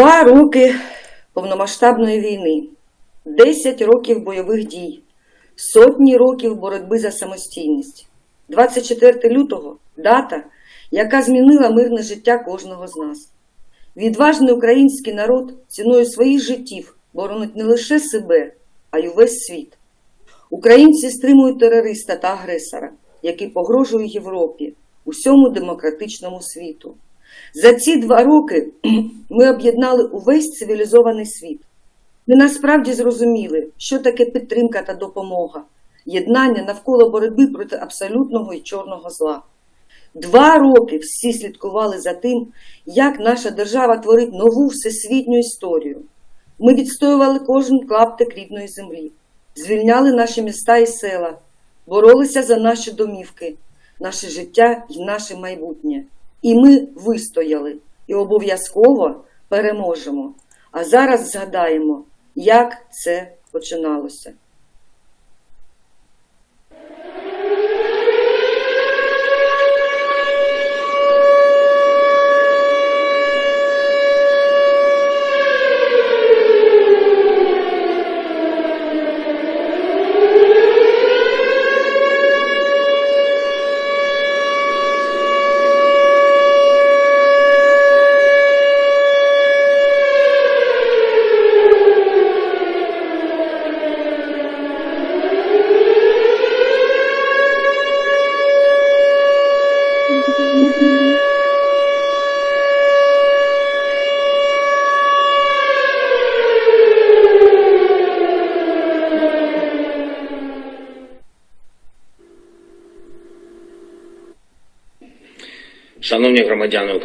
Два роки повномасштабної війни, 10 років бойових дій, сотні років боротьби за самостійність. 24 лютого дата, яка змінила мирне життя кожного з нас. Відважний український народ ціною своїх життів боронить не лише себе, а й увесь світ. Українці стримують терориста та агресора, який погрожує Європі, усьому демократичному світу. За ці два роки ми об'єднали увесь цивілізований світ. Ми насправді зрозуміли, що таке підтримка та допомога, єднання навколо боротьби проти абсолютного і чорного зла. Два роки всі слідкували за тим, як наша держава творить нову всесвітню історію. Ми відстоювали кожен клаптик рідної землі, звільняли наші міста і села, боролися за наші домівки, наше життя і наше майбутнє. І ми вистояли і обов'язково переможемо. А зараз згадаємо, як це починалося.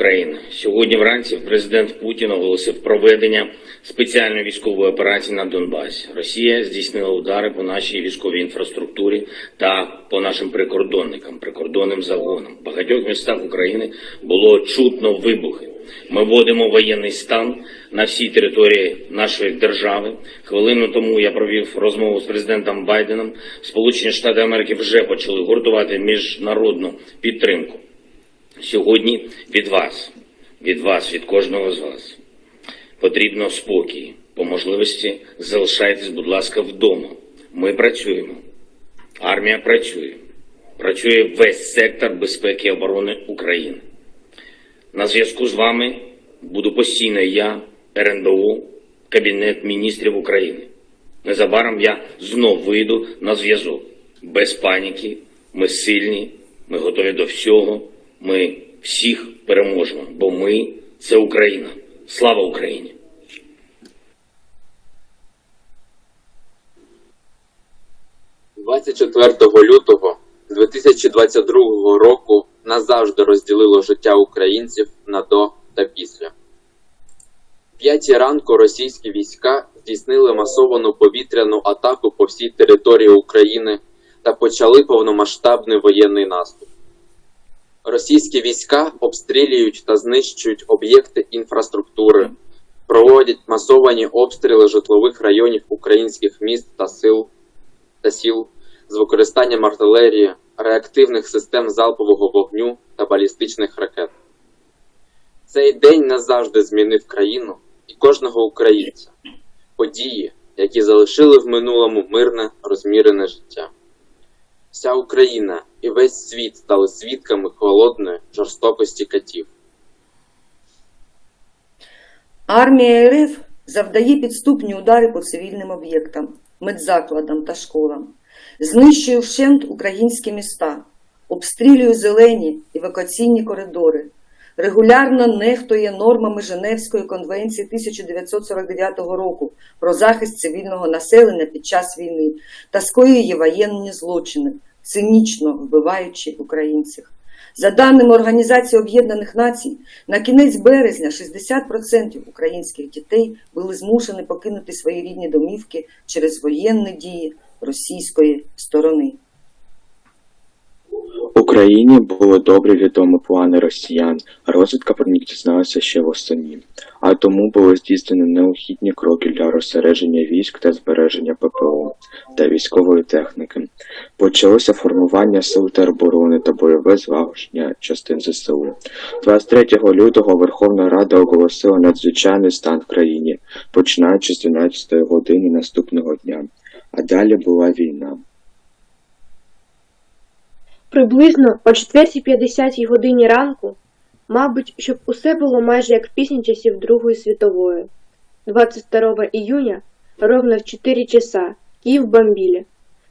України, сьогодні вранці президент Путін оголосив проведення спеціальної військової операції на Донбасі. Росія здійснила удари по нашій військовій інфраструктурі та по нашим прикордонникам, прикордонним загонам. В багатьох містах України було чутно вибухи. Ми вводимо воєнний стан на всій території нашої держави. Хвилину тому я провів розмову з президентом Байденом. Сполучені Штати Америки вже почали гуртувати міжнародну підтримку. Сьогодні від вас, від вас, від кожного з вас потрібно спокій. По можливості залишайтесь, будь ласка, вдома. Ми працюємо. Армія працює. Працює весь сектор безпеки і оборони України. На зв'язку з вами буду постійно я, РНБО, Кабінет міністрів України. Незабаром я знов вийду на зв'язок. Без паніки, ми сильні, ми готові до всього. Ми всіх переможемо, бо ми це Україна. Слава Україні! – 24 лютого 2022 року назавжди розділило життя українців на до та після. П'ятій ранку російські війська здійснили масовану повітряну атаку по всій території України та почали повномасштабний воєнний наступ. Російські війська обстрілюють та знищують об'єкти інфраструктури, проводять масовані обстріли житлових районів українських міст та сил та сіл з використанням артилерії, реактивних систем залпового вогню та балістичних ракет. Цей день назавжди змінив країну і кожного українця, події, які залишили в минулому мирне розмірене життя. Вся Україна і весь світ стали свідками холодної жорстокості катів. Армія РФ завдає підступні удари по цивільним об'єктам, медзакладам та школам, знищує вщент українські міста, обстрілює зелені евакуаційні коридори, регулярно нехтує нормами Женевської конвенції 1949 року про захист цивільного населення під час війни та скоює воєнні злочини, цинічно вбиваючи українців. За даними Організації Об'єднаних Націй, на кінець березня 60% українських дітей були змушені покинути свої рідні домівки через воєнні дії російської сторони. Україні були добре відомі плани росіян, розвідка про них дізналася ще восени, а тому були здійснені необхідні кроки для розсередження військ та збереження ППО та військової техніки. Почалося формування сил тероборони та бойове злагодження частин ЗСУ. 23 лютого Верховна Рада оголосила надзвичайний стан в країні, починаючи з 12 години наступного дня. А далі була війна. Приблизно о 4.50 годині ранку, мабуть, щоб усе було майже як в пісні часів Другої світової. 22 июня, ровно в 4 часа, Киев бомбили.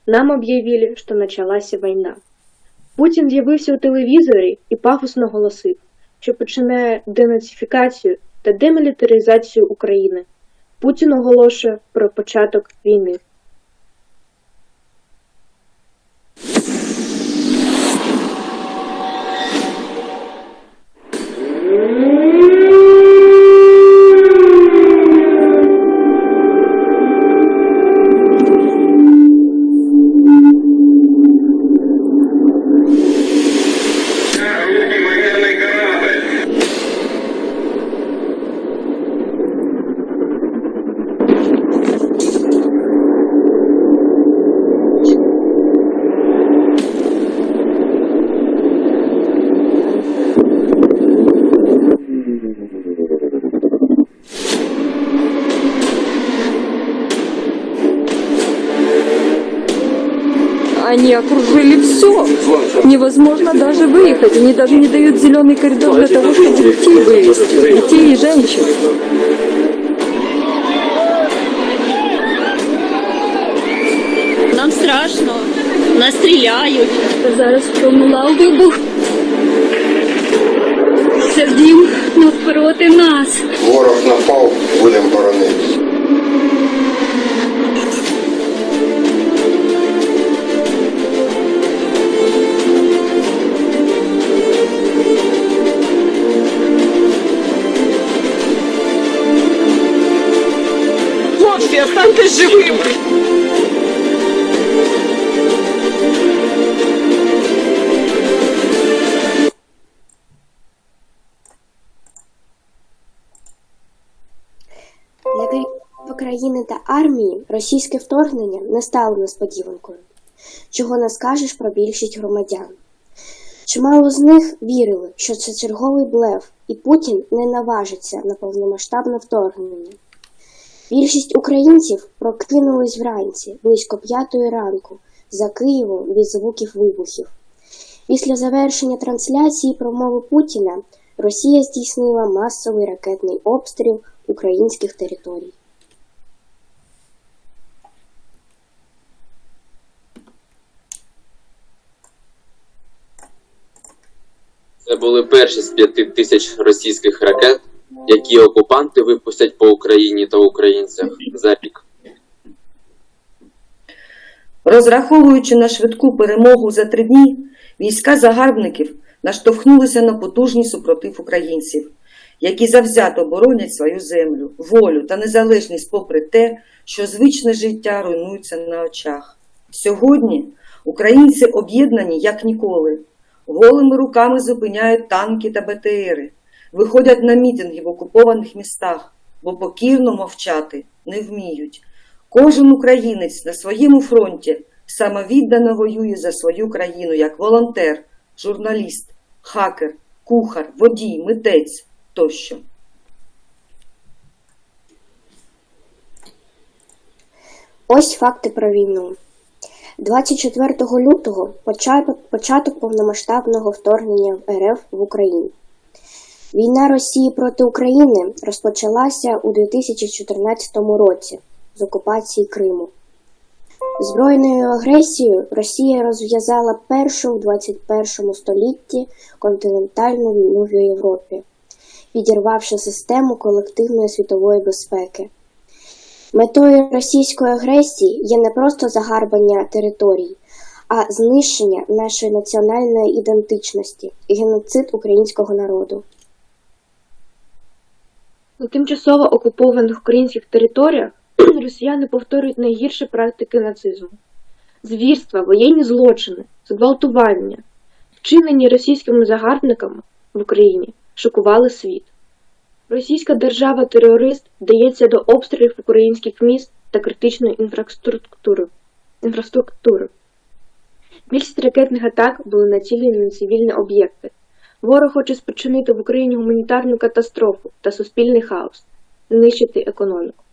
Нам об'явили, що началася війна. Путін з'явився у телевізорі і пафосно голосив, що починає денацифікацію та демілітаризацію України. Путін оголошує про початок війни. Они окружили все. Невозможно даже выехать. Они даже не дают зеленый коридор для того, чтобы детей вывести. Детей и женщин. Нам страшно, нас стріляють. Зараз пролунав вибух. Це дім навпроти нас. Ворог напав, будемо боронитися. Керівництва країни та армії російське вторгнення не стало несподіванкою, чого не скажеш про більшість громадян. Чимало з них вірили, що це черговий блеф, і Путін не наважиться на повномасштабне вторгнення. Більшість українців прокинулись вранці близько п'ятої ранку за Києвом від звуків вибухів. Після завершення трансляції промови Путіна Росія здійснила масовий ракетний обстріл українських територій. Це були перші з п'яти тисяч російських ракет, які окупанти випустять по Україні та українцях за рік. Розраховуючи на швидку перемогу за три дні, війська загарбників наштовхнулися на потужний супротив українців, які завзято боронять свою землю, волю та незалежність попри те, що звичне життя руйнується на очах. Сьогодні українці об'єднані як ніколи, голими руками зупиняють танки та БТРи, виходять на мітинги в окупованих містах, бо покірно мовчати не вміють. Кожен українець на своєму фронті самовіддано воює за свою країну як волонтер, журналіст, хакер, кухар, водій, митець тощо. Ось факти про війну. 24 лютого початок, повномасштабного вторгнення РФ в Україну. Війна Росії проти України розпочалася у 2014 році з окупації Криму. Збройною агресією Росія розв'язала першу у 21 столітті континентальну війну в Європі, підірвавши систему колективної світової безпеки. Метою російської агресії є не просто загарбання територій, а знищення нашої національної ідентичності геноцид українського народу. На тимчасово окупованих українських територіях росіяни повторюють найгірші практики нацизму: звірства, воєнні злочини, зґвалтування, вчинені російськими загарбниками в Україні, шокували світ. Російська держава-терорист вдається до обстрілів українських міст та критичної інфраструктури. інфраструктури. Більшість ракетних атак були націлені на цивільні об'єкти. Ворог хоче спричинити в Україні гуманітарну катастрофу та суспільний хаос, знищити економіку.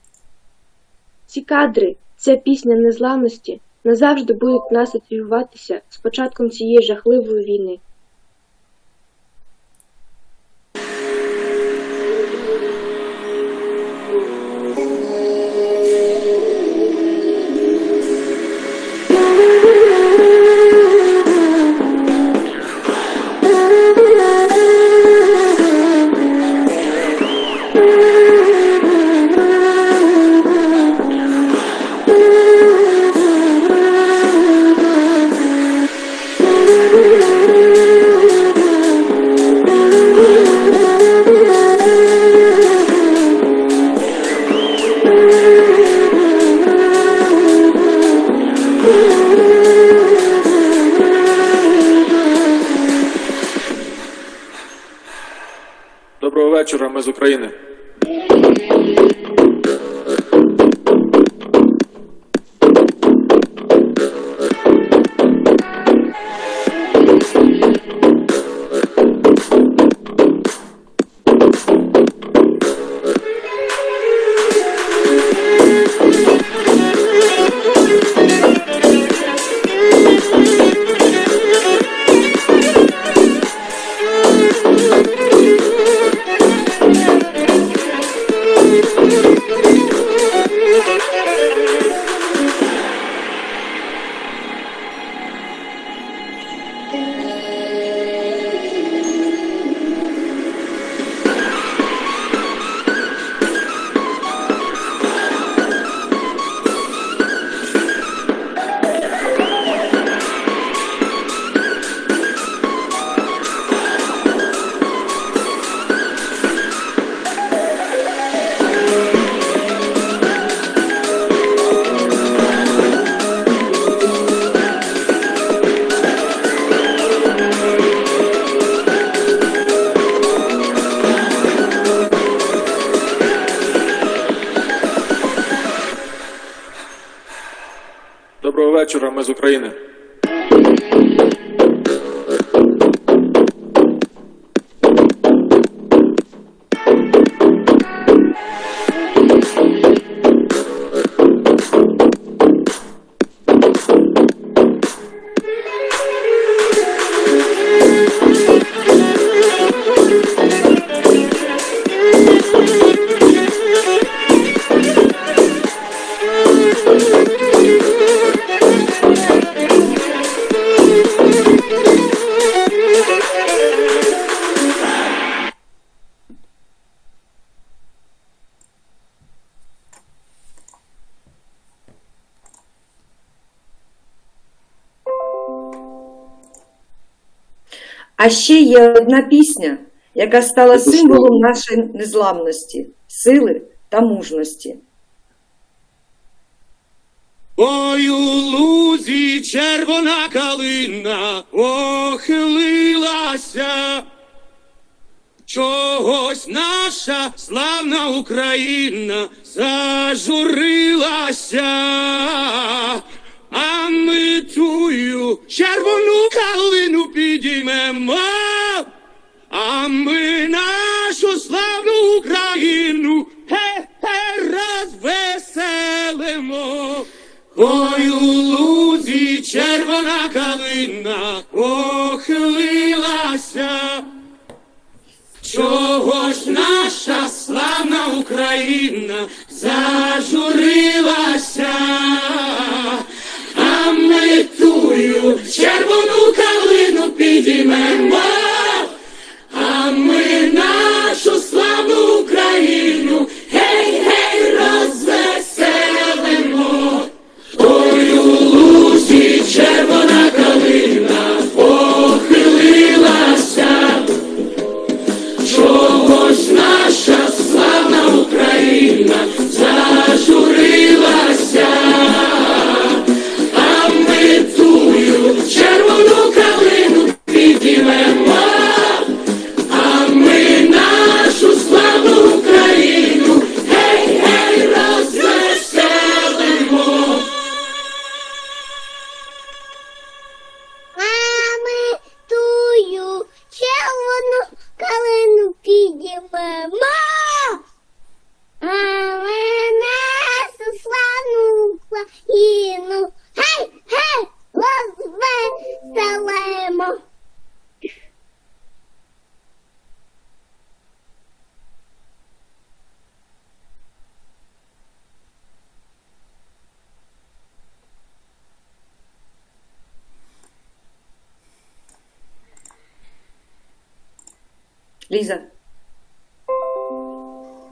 Ці кадри, ця пісня незламності назавжди будуть нас асоціюватися з початком цієї жахливої війни. України. А ще є одна пісня, яка стала символом нашої незламності, сили та мужності. Ой, у лузі червона калина охилилася. Чогось наша славна Україна зажурилася, а ми тую червону калину підіймемо, а ми нашу славну Україну ге-ге розвеселимо. Ой, у лузі червона калина охилилася. Чого ж наша славна Україна зажурилася, ми тую червону калину підіймемо, а ми нашу славну Україну Ліза.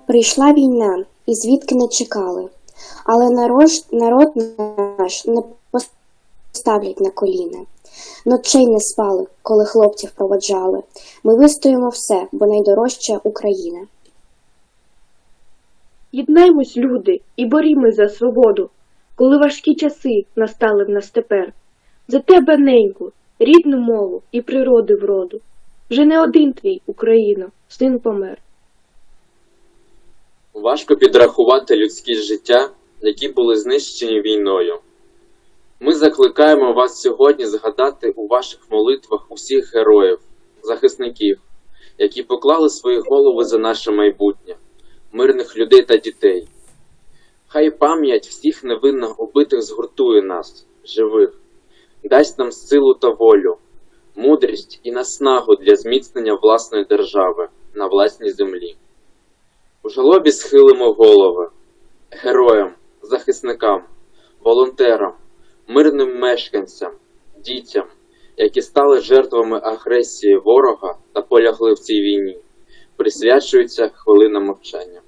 Прийшла війна, і звідки не чекали. Але народ, народ наш не поставлять на коліна. Ночей не спали, коли хлопців проводжали. Ми вистоїмо все, бо найдорожча Україна. Єднаймось, люди, і борімось за свободу, коли важкі часи настали в нас тепер. За тебе, неньку, рідну мову і природи вроду. Вже не один твій, Україно, син помер. Важко підрахувати людські життя, які були знищені війною. Ми закликаємо вас сьогодні згадати у ваших молитвах усіх героїв, захисників, які поклали свої голови за наше майбутнє, мирних людей та дітей. Хай пам'ять всіх невинно убитих згуртує нас, живих, дасть нам силу та волю, мудрість і наснагу для зміцнення власної держави на власній землі. У жалобі схилимо голови героям, захисникам, волонтерам, мирним мешканцям, дітям, які стали жертвами агресії ворога та полягли в цій війні, присвячується хвилина мовчання.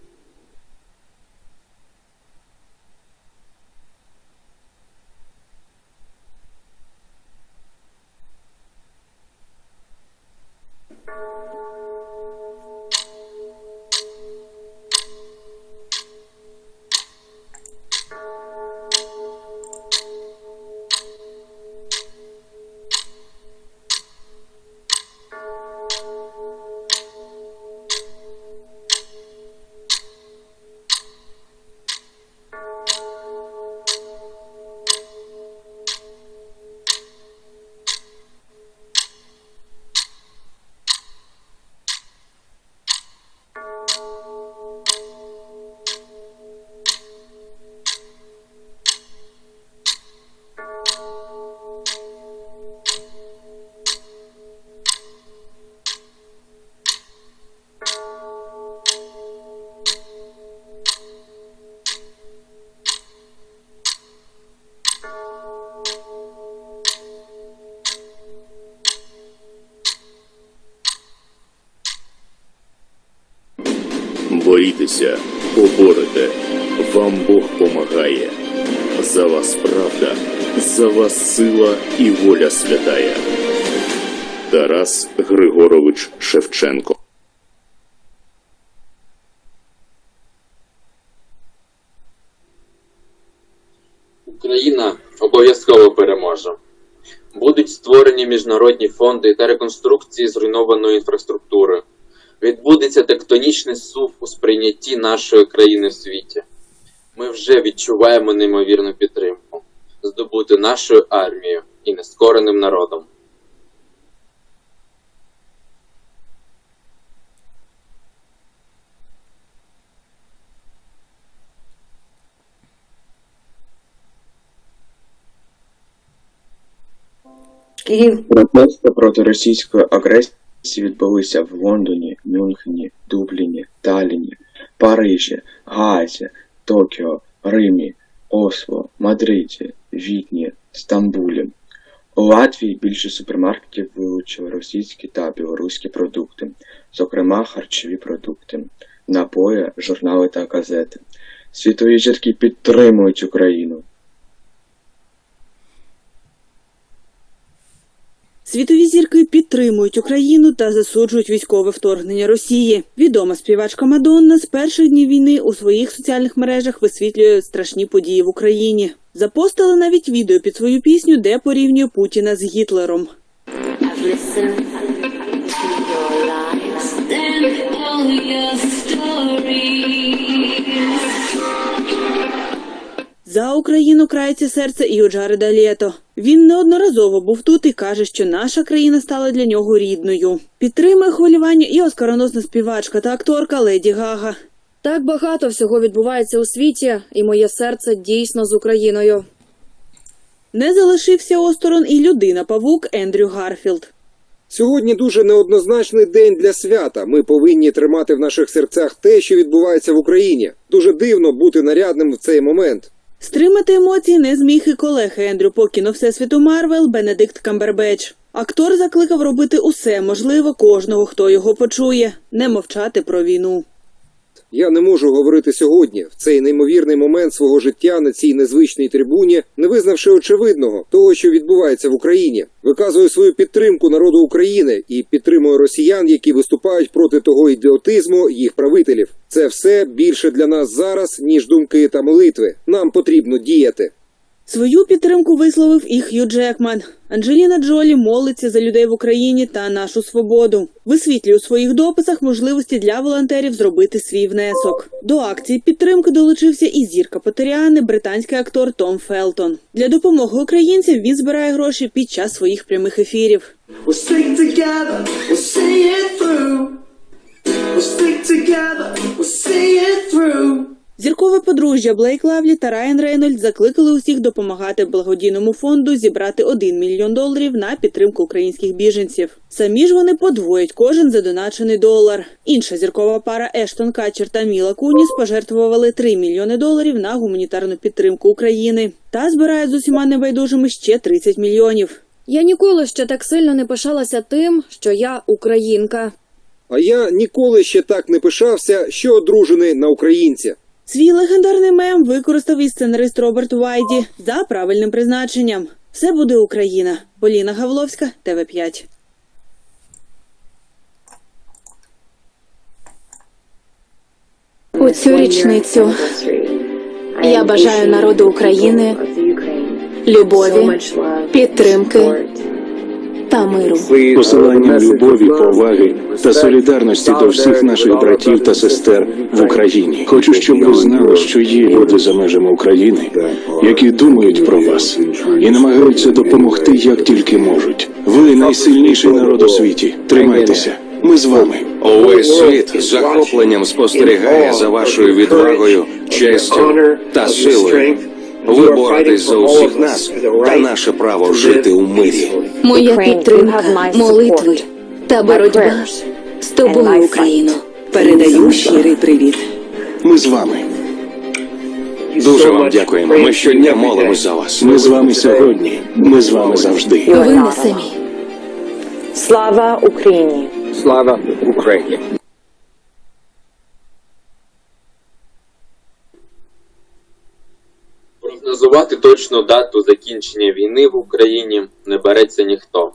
Борітеся, поборете, вам Бог помагає. За вас правда, за вас сила і воля святая. Тарас Григорович Шевченко Україна обов'язково переможе. Будуть створені міжнародні фонди та реконструкції зруйнованої інфраструктури. Відбудеться тектонічний сув у сприйнятті нашої країни в світі. Ми вже відчуваємо неймовірну підтримку, здобути нашою армією і нескореним народом. Протести проти російської агресії відбулися в Лондоні, Мюнхені, Дубліні, Талліні, Парижі, Гаазі, Токіо, Римі, Осло, Мадриді, Відні, Стамбулі. У Латвії більше супермаркетів вилучили російські та білоруські продукти, зокрема харчові продукти, напої, журнали та газети. Світові зірки підтримують Україну. Світові зірки підтримують Україну та засуджують військове вторгнення Росії. Відома співачка Мадонна з перших днів війни у своїх соціальних мережах висвітлює страшні події в Україні. Запостила навіть відео під свою пісню, де порівнює Путіна з Гітлером. За Україну крається серце і у Джареда Лєто. Він неодноразово був тут і каже, що наша країна стала для нього рідною. Підтримує хвилювання і оскароносна співачка та акторка Леді Гага. Так багато всього відбувається у світі, і моє серце дійсно з Україною. Не залишився осторонь і людина павук Ендрю Гарфілд. Сьогодні дуже неоднозначний день для свята. Ми повинні тримати в наших серцях те, що відбувається в Україні. Дуже дивно бути нарядним в цей момент. Стримати емоції не зміг і колега Ендрю по кіно Всесвіту Марвел Бенедикт Камбербеч. Актор закликав робити усе можливе кожного, хто його почує, не мовчати про війну. Я не можу говорити сьогодні, в цей неймовірний момент свого життя на цій незвичній трибуні, не визнавши очевидного того, що відбувається в Україні. Виказую свою підтримку народу України і підтримую росіян, які виступають проти того ідіотизму їх правителів. Це все більше для нас зараз, ніж думки та молитви. Нам потрібно діяти. Свою підтримку висловив і Хью Джекман. Анджеліна Джолі молиться за людей в Україні та нашу свободу. Висвітлює у своїх дописах можливості для волонтерів зробити свій внесок. До акції підтримки долучився і зірка Потеріани, британський актор Том Фелтон. Для допомоги українцям він збирає гроші під час своїх прямих ефірів. We'll Зіркове подружжя Блейк Лавлі та Райан Рейнольд закликали усіх допомагати благодійному фонду зібрати 1 мільйон доларів на підтримку українських біженців. Самі ж вони подвоять кожен задоначений долар. Інша зіркова пара Ештон Качер та Міла Куніс пожертвували 3 мільйони доларів на гуманітарну підтримку України та збирають з усіма небайдужими ще 30 мільйонів. Я ніколи ще так сильно не пишалася тим, що я українка. А я ніколи ще так не пишався, що одружений на українця. Свій легендарний мем використав і сценарист Роберт Вайді за правильним призначенням. Все буде Україна. Поліна Гавловська, ТВ 5 У цю річницю я бажаю народу України любові, підтримки та миру. посиланням любові, поваги та солідарності до всіх наших братів та сестер в Україні. Хочу, щоб ви знали, що є люди за межами України, які думають про вас і намагаються допомогти як тільки можуть. Ви найсильніший народ у світі. Тримайтеся. Ми з вами. Увесь світ з захопленням спостерігає за вашою відвагою, честю та силою. Ви боретесь за усіх нас та наше право жити у мирі. Моя підтримка, молитви та боротьба з тобою, Україно. Передаю щирий привіт. Ми з вами. Дуже вам дякуємо. Ми щодня молимось за вас. Ми з вами сьогодні. Ми з вами завжди. Ви не самі. Слава Україні! Слава Україні! Прогнозувати точну дату закінчення війни в Україні не береться ніхто.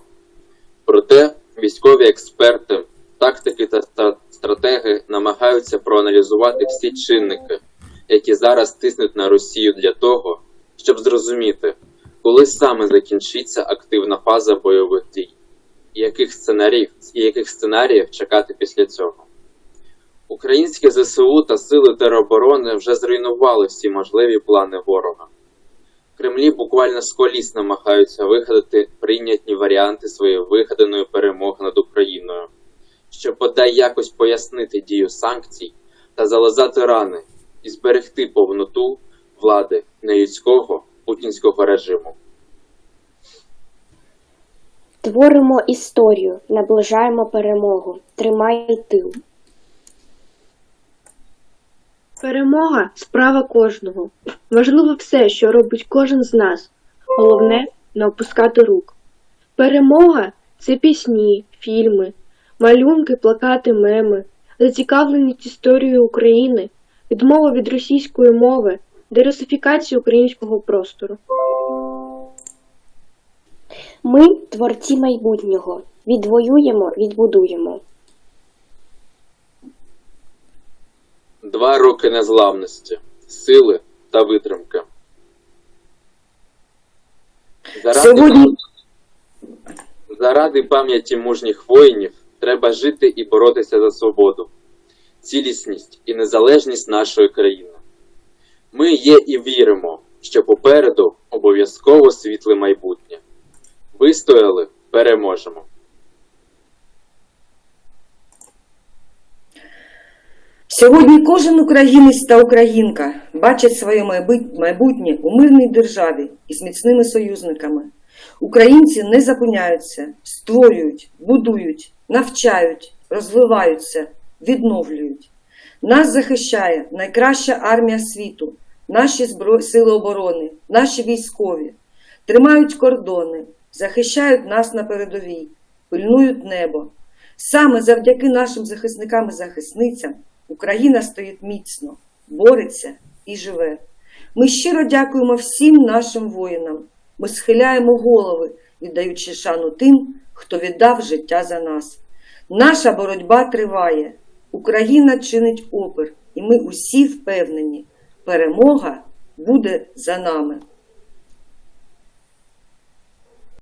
Проте військові експерти, тактики та стратеги намагаються проаналізувати всі чинники, які зараз тиснуть на Росію для того, щоб зрозуміти, коли саме закінчиться активна фаза бойових дій, і яких сценаріїв, і яких сценаріїв чекати після цього. Українські ЗСУ та сили тероборони вже зруйнували всі можливі плани ворога. Кремлі буквально з коліс намагаються вигадати прийнятні варіанти своєї вигаданої перемоги над Україною, щоб бодай якось пояснити дію санкцій та залазати рани і зберегти повноту влади нелюдського путінського режиму. Творимо історію, наближаємо перемогу. Тримай тил. Перемога справа кожного. Важливо все, що робить кожен з нас. Головне не опускати рук. Перемога це пісні, фільми, малюнки, плакати, меми, зацікавленість історією України, відмова від російської мови, дерусифікація українського простору. Ми творці майбутнього. Відвоюємо, відбудуємо. Два роки незламності, сили та витримки. Заради, Сьогодні заради пам'яті мужніх воїнів треба жити і боротися за свободу, цілісність і незалежність нашої країни. Ми є і віримо, що попереду обов'язково світле майбутнє. Вистояли, переможемо. Сьогодні кожен українець та українка бачить своє майбутнє у мирній державі із міцними союзниками. Українці не зупиняються, створюють, будують, навчають, розвиваються, відновлюють. Нас захищає найкраща армія світу наші сили оборони, наші військові тримають кордони, захищають нас на передовій, пильнують небо. Саме завдяки нашим захисникам і захисницям Україна стоїть міцно, бореться і живе. Ми щиро дякуємо всім нашим воїнам. Ми схиляємо голови, віддаючи шану тим, хто віддав життя за нас. Наша боротьба триває. Україна чинить опір, і ми усі впевнені, перемога буде за нами.